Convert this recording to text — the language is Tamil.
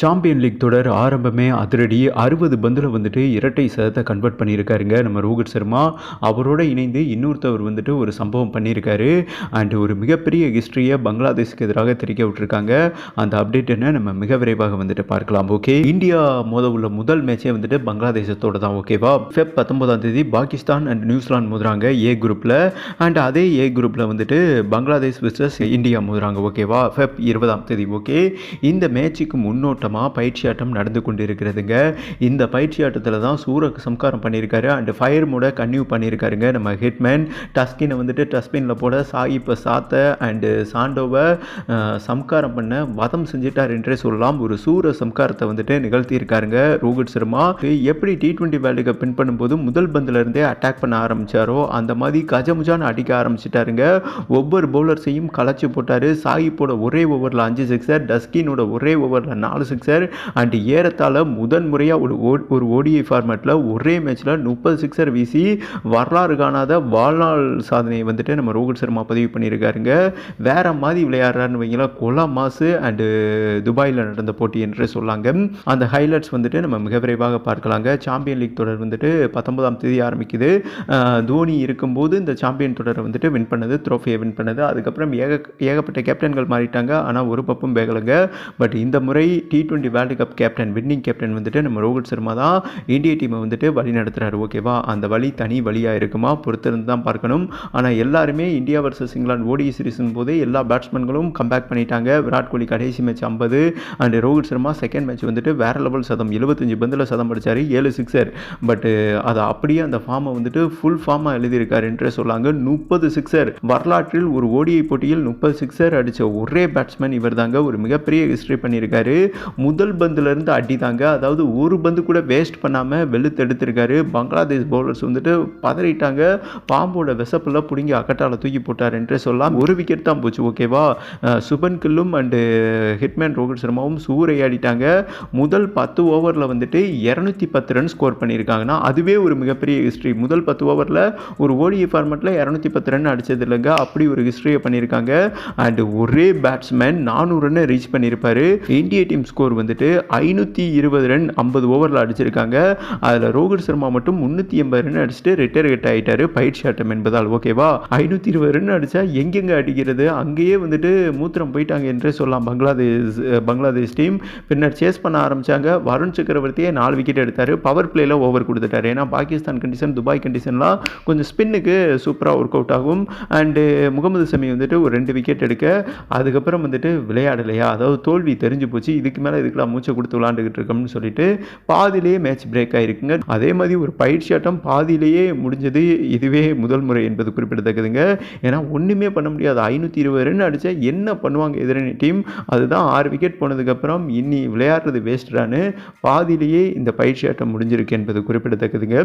சாம்பியன் லீக் தொடர் ஆரம்பமே அதிரடி. அறுபது பந்தில் வந்துட்டு இரட்டை சதத்தை கன்வெர்ட் பண்ணியிருக்காருங்க நம்ம ரோஹித் சர்மா. அவரோட இணைந்து இன்னொருத்தவர் வந்துட்டு ஒரு சம்பவம் பண்ணியிருக்காரு. அண்ட் ஒரு மிகப்பெரிய ஹிஸ்ட்ரியை பங்களாதேஷ்க்கு எதிராக தெரிவிக்க விட்டுருக்காங்க. அந்த அப்டேட் என்ன நம்ம மிக விரைவாக வந்துட்டு பார்க்கலாம். ஓகே இந்தியா மோத உள்ள முதல் மேட்சே வந்துட்டு பங்களாதேசத்தோட தான். ஓகேவா ஃபெப் பத்தொன்பதாம் தேதி பாகிஸ்தான் அண்ட் நியூசிலாந்து மோதுறாங்க ஏ குரூப்பில் அண்ட் அதே ஏ குரூப்பில் வந்துட்டு பங்களாதேஷ் விசஸ் இந்தியா மோதுறாங்க. ஓகேவா ஃபெப் இருபதாம் தேதி. ஓகே இந்த மேட்சுக்கு முன்னோட்டம் பயிற்சி ஆட்டம் நடந்து கொண்டிருக்கிறதுங்க. இந்த பயிற்சி ஆட்டத்தில் தான் சூர சம்காரம் பண்ணியிருக்காரு. அண்ட் ஃபயர் மூட கன்யூ பண்ணியிருக்காருங்க நம்ம ஹிட்மேன் டஸ்கினை வந்துட்டு டஸ்பினில் போட சாகிப்பை சாத்த அண்டு சாண்டோவை சம்காரம் பண்ண வதம் செஞ்சிட்டார் என்றே சொல்லலாம். ஒரு சூர சம்காரத்தை வந்துட்டு நிகழ்த்தியிருக்காருங்க ரோஹித் சர்மா. எப்படி T twenty world cup win பண்ணும்போது முதல் பந்தில் இருந்தே அட்டாக் பண்ண ஆரம்பித்தாரோ அந்த மாதிரி கஜமுஜான்னு அடிக்க ஆரம்பிச்சிட்டாருங்க. ஒவ்வொரு பவுலர்ஸையும் களைச்சி போட்டார். சாகிப்போட ஒரே ஓவரில் அஞ்சு சிக்ஸர் டஸ்கினோட ஒரே ஓவரில் நாலு சிக்ஸர் அண்ட் ஏறத்தாழ முதன் முறையாக ஒரு ஓ- ஒரு ஓடிஐ ஃபார்மேட்டில் ஒரே மேட்ச்சில் முப்பது சிக்ஸர் வீசி வரலாறு காணாத வாழ்நாள் சாதனையை வந்துட்டு நம்ம ரோஹித் சர்மா பதிவு பண்ணியிருக்காருங்க. வேற மாதிரி விளையாடுறாருன்னு வைங்களேன் கொலா மாசு அண்டு துபாயில் நடந்த போட்டி என்று சொல்லாங்க. அந்த ஹைலைட்ஸ் வந்துட்டு நம்ம மிக விரைவாக பார்க்கலாங்க. சாம்பியன் லீக் தொடர் வந்துட்டு பத்தொன்பதாம் தேதி ஆரம்பிக்குது. தோனி இருக்கும்போது இந்த சாம்பியன் தொடரை வந்துட்டு வின் பண்ணது ட்ரோஃபியை வின் பண்ணது. அதுக்கப்புறம் ஏக ஏகப்பட்ட கேப்டன்கள் மாறிட்டாங்க. ஆனால் ஒரு பப்பும் வேகலைங்க. பட் இந்த முறை T twenty world cup captain winning captain வந்துட்டு நம்ம ரோஹித் சர்மா தான் இந்திய டீமை வந்துட்டு வழி நடத்துறாரு ஓகேவா அந்த வழி தனி வழியாக இருக்குமா? பொறுத்திருந்து தான் பார்க்கணும். ஆனால் எல்லாருமே இந்தியா வர்சஸ் இங்கிலாந்து ஓடி சீரிஸும் போது எல்லா பேட்ஸ்மேன்களும் கம்பேக் பண்ணிட்டாங்க. விராட் கோலி கடைசி மேட்ச் ஐம்பது. And Rohit Sharma second match வந்துட்டு வேற லெவல் சதம். எழுபத்தஞ்சு பந்தில் சதம் அடித்தார் ஏழு சிக்ஸர் பட் அதை அப்படியே அந்த ஃபார்மை வந்துட்டு ஃபுல் ஃபார்மாக எழுதியிருக்காரு. என்றே சொல்லாங்க. முப்பது சிக்ஸர் வரலாற்றில் ஒரு ஓடிஐ போட்டியில் முப்பது சிக்ஸர் அடித்த ஒரே பேட்ஸ்மேன் இவர் தாங்க ஒரு மிகப்பெரிய ஹிஸ்ட்ரி பண்ணியிருக்காரு. முதல் பந்துலேருந்து அடி தாங்க அதாவது ஒரு பந்து கூட வேஸ்ட் பண்ணாமல் வெளுத்து எடுத்திருக்காரு. பங்களாதேஷ் பவுலர்ஸ் வந்துட்டு பதறிட்டாங்க. பாம்போட விசப்பில் பிடுங்கி அக்கட்டால தூக்கி போட்டார் என்றே சொல்லலாம் ஒரு விக்கெட் தான் போச்சு ஓகேவா சுபன் கில்லும் அண்டு ஹிட்மேன் ரோஹித் சர்மாவும் சூறையாடிட்டாங்க முதல் பத்து ஓவரில் வந்துட்டு இரநூத்தி பத்து ரன் ஸ்கோர் பண்ணியிருக்காங்கன்னா அதுவே ஒரு மிகப்பெரிய ஹிஸ்ட்ரி முதல் பத்து ஓவரில் ஒரு ஓடிஏ ஃபார்மெட்டில் இரநூத்தி பத்து ரன் அடித்தது இல்லைங்க. அப்படி ஒரு ஹிஸ்ட்ரியை பண்ணியிருக்காங்க அண்டு ஒரே பேட்ஸ்மேன் நானூறு ரன் ரீச் பண்ணியிருப்பாரு இந்திய டீம் ஸ்கோர் வந்துட்டு ஐநூற்றி இருபது ரன் ஐம்பது ஓவரில் அடிச்சிருக்காங்க. அதில் ரோஹித் சர்மா மட்டும் முந்நூற்றி எண்பது ரன் அடிச்சுட்டு ரிட்டையர் கட் ஆகிட்டார் பயிற்சி ஆட்டம் என்பதால் ஓகேவா ஐநூற்றி இருபது ரன் அடித்தா எங்கெங்கே அடிக்கிறது? அங்கேயே வந்துட்டு மூத்திரம் போயிட்டாங்க என்றே சொல்லலாம். பங்களாதேஷ் பங்களாதேஷ் டீம் பின்னர் சேஸ் பண்ண ஆரம்பிச்சாங்க. வருண் சக்கரவர்த்தியே நாலு விக்கெட் எடுத்தார். பவர் பிளேயில் ஓவர் கொடுத்துட்டாரு. ஏன்னா பாகிஸ்தான் கண்டிஷன் துபாய் கண்டிஷன்லாம் கொஞ்சம் ஸ்பின்னுக்கு சூப்பராக ஒர்க் அவுட் ஆகும். அண்டு முகமது சமி வந்துட்டு ஒரு ரெண்டு விக்கெட் எடுக்க அதுக்கப்புறம் வந்துட்டு விளையாடலையா? அதாவது தோல்வி தெரிஞ்சு போச்சு. இதுக்கு மேலே இதுக்கெல்லாம் மூச்சை கொடுத்து விளாண்டுக்கிட்டு இருக்கோம்னு சொல்லிட்டு பாதியிலேயே மேட்ச் பிரேக் ஆகிருக்குங்க அதே மாதிரி ஒரு பயிற்சி ஆட்டம் பாதியிலேயே முடிஞ்சது. இதுவே முதல் முறை என்பது குறிப்பிடத்தக்கதுங்க. ஏன்னா ஒன்றுமே பண்ண முடியாது. ஐநூற்றி இருபது ரன் அடித்தா என்ன பண்ணுவாங்க எதிரணி டீம் அதுதான் ஆறு விக்கெட் போனதுக்கப்புறம் இன்னி விளையாடுறது வேஸ்ட்ரான்னு பாதியிலேயே இந்த பயிற்சி ஆட்டம் முடிஞ்சிருக்கு என்பது குறிப்பிடத்தக்கதுங்க.